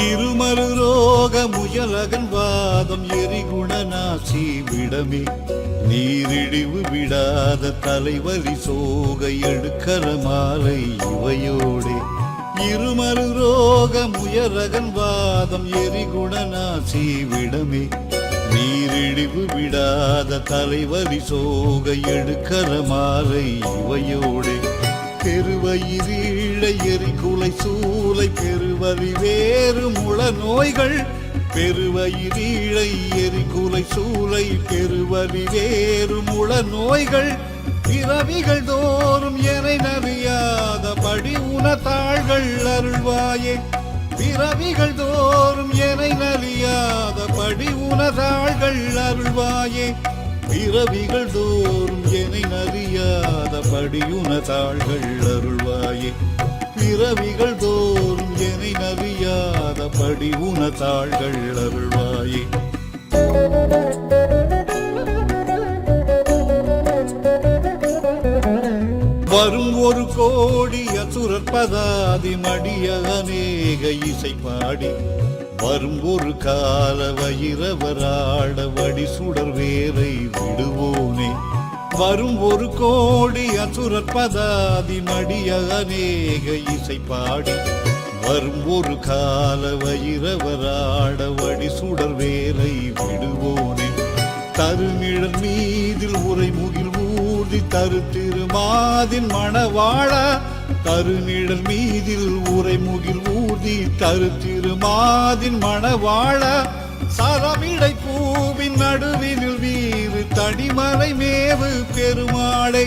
இருமரு ரோக முயலகன் வாதம் எரிகுணநாசி விடமே. நீரிழிவு விடாத தலைவலி சோகை எடுக்கற மாலை இவையோடே. இருமரு ரோக முயலகன் வாதம் எரிகுணநாசி விடமே. நீரிழிவு விடாத தலைவலி சோக எடுக்கற மாலை இவையோடே. பெருவயிரீழ எரிகுலை சூளை பெருவரி வேறு முள நோய்கள். பெருவயிரீழை எரிகுலை சூளை பெருவரி வேறு முள நோய்கள். பிறவிகள் தோறும் எனை நறியாத படி உனத்தாள்கள் அருள்வாயே. பிறவிகள் தோறும் எனை நறியாத படி உனதாள்கள் அருள்வாயே. பிறவிகள் தோறும் எனை நறியாத படி உனதாள்கள் அருள்வாயே. பிறவிகள் தோறும் எனை நறியாத படி உனதாள்கள் அருள்வாயே. வரும் ஒரு கோடி அசுரப்பதாதி மடிய அநேக இசை பாடி. வரும் ஒரு கால வயிறவராட வடி சுடர் வேரை விடுவோனே. வரும் ஒரு கோடி அசுரப்பதாதி மடிய அநேக இசை பாடி. வரும் ஒரு கால வயிறவராட வடி சுடர் வேரை விடுவோனே. தருநிழல் மீதில் உரை முகில் ஊர்தி தரு திருமாதின் மணவாழ கருநிழல் மீதில் உரைமுகில் ஊதி தரு திருமாதின் மணவாழ சரமிடை பூவின் நடுவினில் வீறு தடிமலை மேவு பெருமாளை.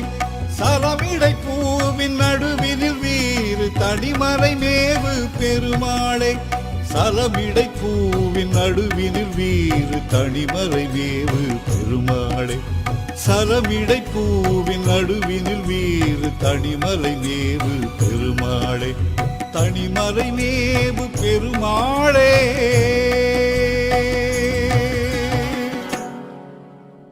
சரமிடை பூவின் நடுவினில் வீறு தடிமலை மேவு பெருமாளை. சலமிடை பூவின் நடுவினில் வீறு தனிமறை வேவு பெருமாளை. சரமிடை பூவின் நடுவினில் வீறு தனிமலை வேவு பெருமாளே. தனிமலை மேவு பெருமாளே.